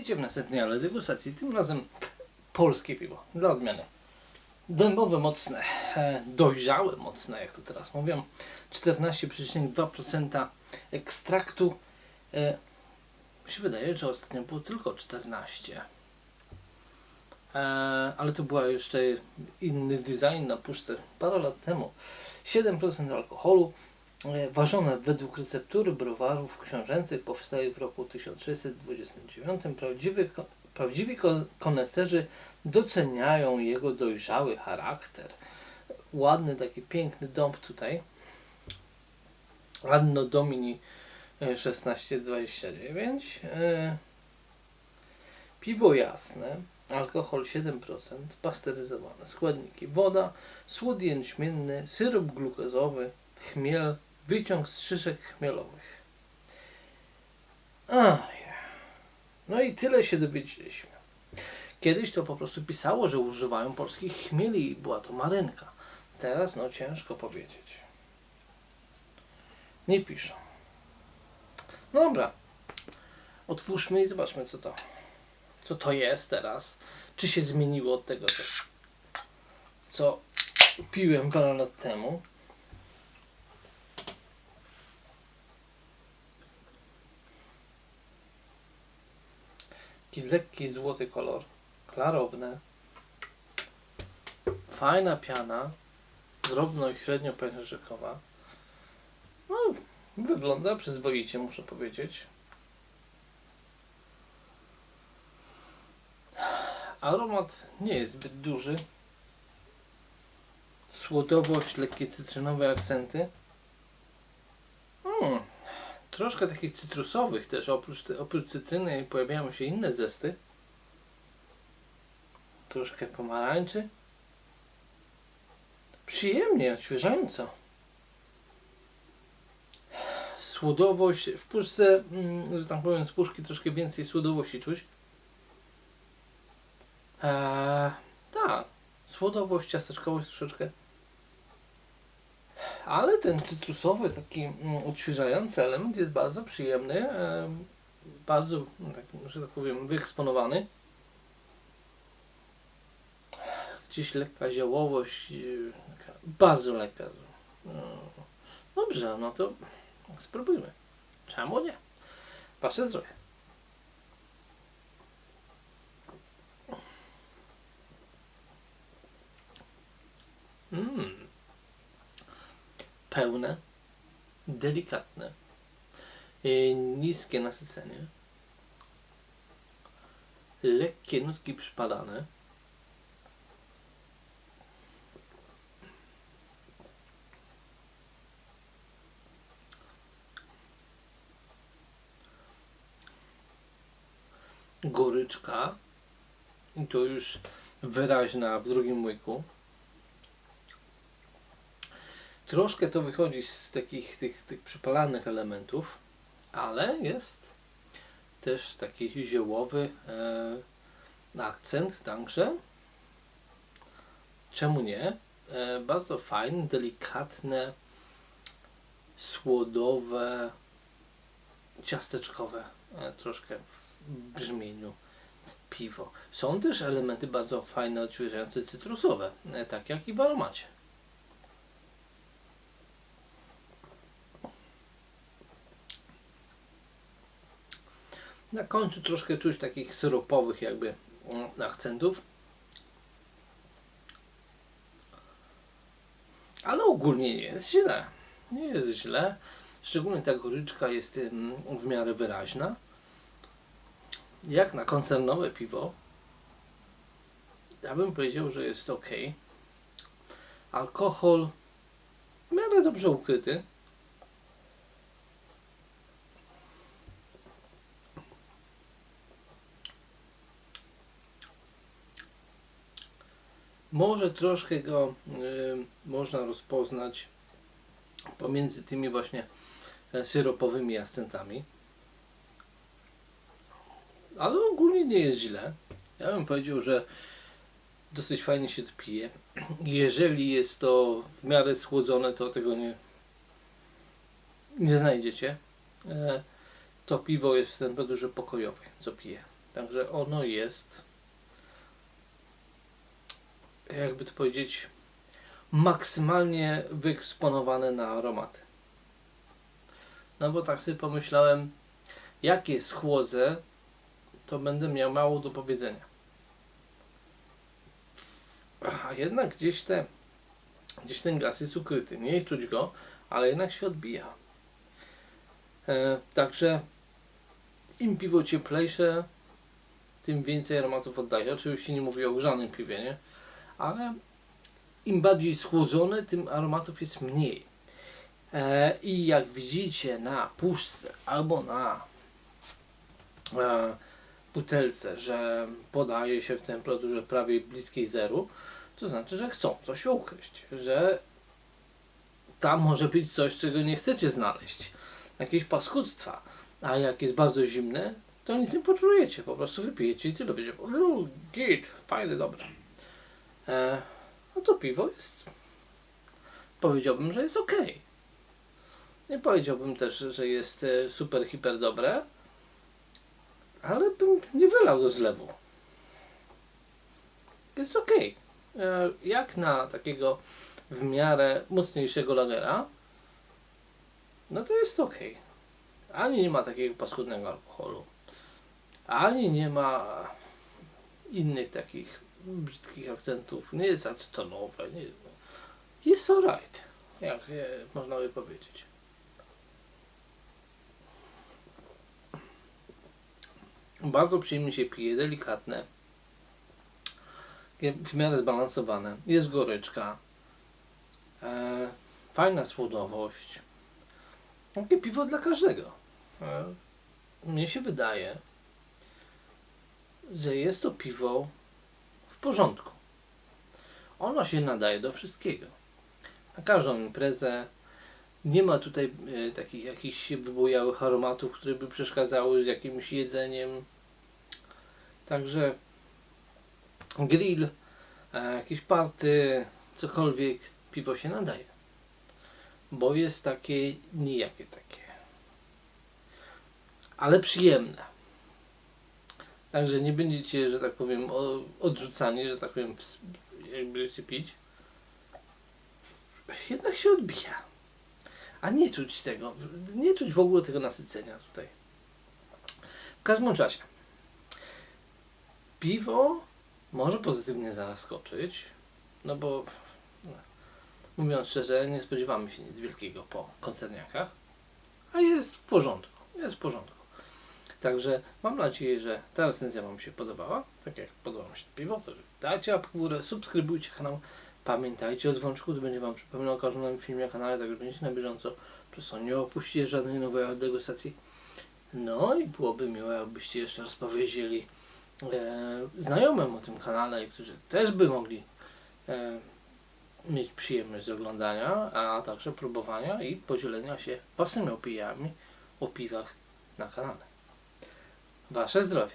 Witajcie w następnej ale degustacji, tym razem polskie piwo, dla odmiany. Dębowe mocne, e, dojrzałe mocne, jak to teraz mówią. 14,2% ekstraktu. E, mi się wydaje, że ostatnio było tylko 14. E, ale to była jeszcze inny design na puszce parę lat temu. 7% alkoholu, ważone według receptury browarów książęcych, powstaje w roku 1629. Prawdziwy, prawdziwi ko- koneserzy doceniają jego dojrzały charakter. Ładny, taki piękny dąb tutaj. Anno Domini e, 1629. E, Piwo jasne, alkohol 7%, pasteryzowane składniki woda, słód jęczmienny, syrop glukozowy, chmiel, wyciąg z szyszek chmielowych. Ach, no i tyle się dowiedzieliśmy. Kiedyś to po prostu pisało, że używają polskich chmieli i była to marynka. Teraz no ciężko powiedzieć. Nie piszą. No dobra. Otwórzmy i zobaczmy co to. Co to jest teraz. Czy się zmieniło od tego, co, co piłem parę lat temu. Taki lekki złoty kolor. Klarowne. Fajna piana. Drobno i średnio pęcherzykowa. No, wygląda przyzwoicie, muszę powiedzieć. Aromat nie jest zbyt duży. Słodowość, lekkie cytrynowe akcenty. Troszkę takich cytrusowych też. Oprócz, oprócz cytryny pojawiają się inne zesty. Troszkę pomarańczy. Przyjemnie, odświeżająco. Słodowość. W puszce, mm, że tak powiem, z puszki troszkę więcej słodowości czuć. Eee, tak, słodowość, ciasteczkowość troszeczkę. Ale ten cytrusowy, taki mm, odświeżający element jest bardzo przyjemny, em, bardzo, no tak, że tak powiem, wyeksponowany. Gdzieś lekka ziołowość, taka bardzo lekka. No, Dobrze, no to spróbujmy. Czemu nie? Wasze zdrowie. Pełne, delikatne, yy, niskie nasycenie, lekkie nutki przypadane. Goryczka i to już wyraźna w drugim łyku. Troszkę to wychodzi z takich tych, tych przypalanych elementów, ale jest też taki ziołowy e, akcent także. Czemu nie? E, bardzo fajne, delikatne, słodowe, ciasteczkowe e, troszkę w brzmieniu piwo. Są też elementy bardzo fajne, odświeżające, cytrusowe, e, tak jak i w aromacie. Na końcu troszkę czuć takich syropowych jakby mm, akcentów. Ale ogólnie nie jest źle. Nie jest źle. Szczególnie ta goryczka jest w miarę wyraźna. Jak na koncernowe piwo, ja bym powiedział, że jest ok. Alkohol w miarę dobrze ukryty. Może troszkę go y, można rozpoznać pomiędzy tymi właśnie e, syropowymi akcentami. Ale ogólnie nie jest źle. Ja bym powiedział, że dosyć fajnie się to pije. Jeżeli jest to w miarę schłodzone, to tego nie, nie znajdziecie. E, to piwo jest w temperaturze pokojowej, co piję. Także ono jest, jakby to powiedzieć, maksymalnie wyeksponowane na aromaty. No bo tak sobie pomyślałem, jak je schłodzę, to będę miał mało do powiedzenia. A jednak gdzieś te, gdzieś ten gaz jest ukryty. Nie czuć go, ale jednak się odbija. E, także im piwo cieplejsze, tym więcej aromatów oddaje. Oczywiście nie mówię o grzanym piwie, nie? Ale im bardziej schłodzone, tym aromatów jest mniej. E, I jak widzicie na puszce albo na e, butelce, że podaje się w temperaturze prawie bliskiej zeru, to znaczy, że chcą coś ukryć, że tam może być coś, czego nie chcecie znaleźć. Jakieś paskudztwa. A jak jest bardzo zimne, to nic nie poczujecie. Po prostu wypijecie i tyle będzie. No, git, fajne, dobre. E, no to piwo jest. Powiedziałbym, że jest ok. Nie powiedziałbym też, że jest e, super, hiper dobre, ale bym nie wylał do zlewu. Jest ok. E, jak na takiego w miarę mocniejszego lagera, no to jest ok. Ani nie ma takiego paskudnego alkoholu, ani nie ma innych takich brzydkich akcentów. Nie jest acetonowe. Nie, jest alright, jak można by powiedzieć. Bardzo przyjemnie się pije, delikatne. W miarę zbalansowane. Jest goryczka. E, fajna słodowość. Takie piwo dla każdego. E, mnie się wydaje, że jest to piwo w porządku. Ono się nadaje do wszystkiego. Na każdą imprezę. Nie ma tutaj e, takich jakichś wybujałych aromatów, które by przeszkadzały z jakimś jedzeniem. Także grill, e, jakieś party, cokolwiek, piwo się nadaje. Bo jest takie nijakie takie. Ale przyjemne. Także nie będziecie, że tak powiem, odrzucani, że tak powiem, jak będziecie pić. Jednak się odbija. A nie czuć tego, nie czuć w ogóle tego nasycenia tutaj. W każdym razie, piwo może pozytywnie zaskoczyć, no bo mówiąc szczerze, nie spodziewamy się nic wielkiego po koncerniakach, a jest w porządku, jest w porządku. Także mam nadzieję, że ta recenzja Wam się podobała, tak jak podoba mi się to piwo, to dajcie łapkę w górę, subskrybujcie kanał, pamiętajcie o dzwonczku, to będzie Wam przypominał o każdym filmie na kanale, tak będziecie na bieżąco, przez co nie opuścicie żadnej nowej degustacji. No i byłoby miło, jakbyście jeszcze raz powiedzieli e, znajomym o tym kanale, którzy też by mogli e, mieć przyjemność z oglądania, a także próbowania i podzielenia się własnymi opiniami o piwach na kanale. Wasze zdrowie.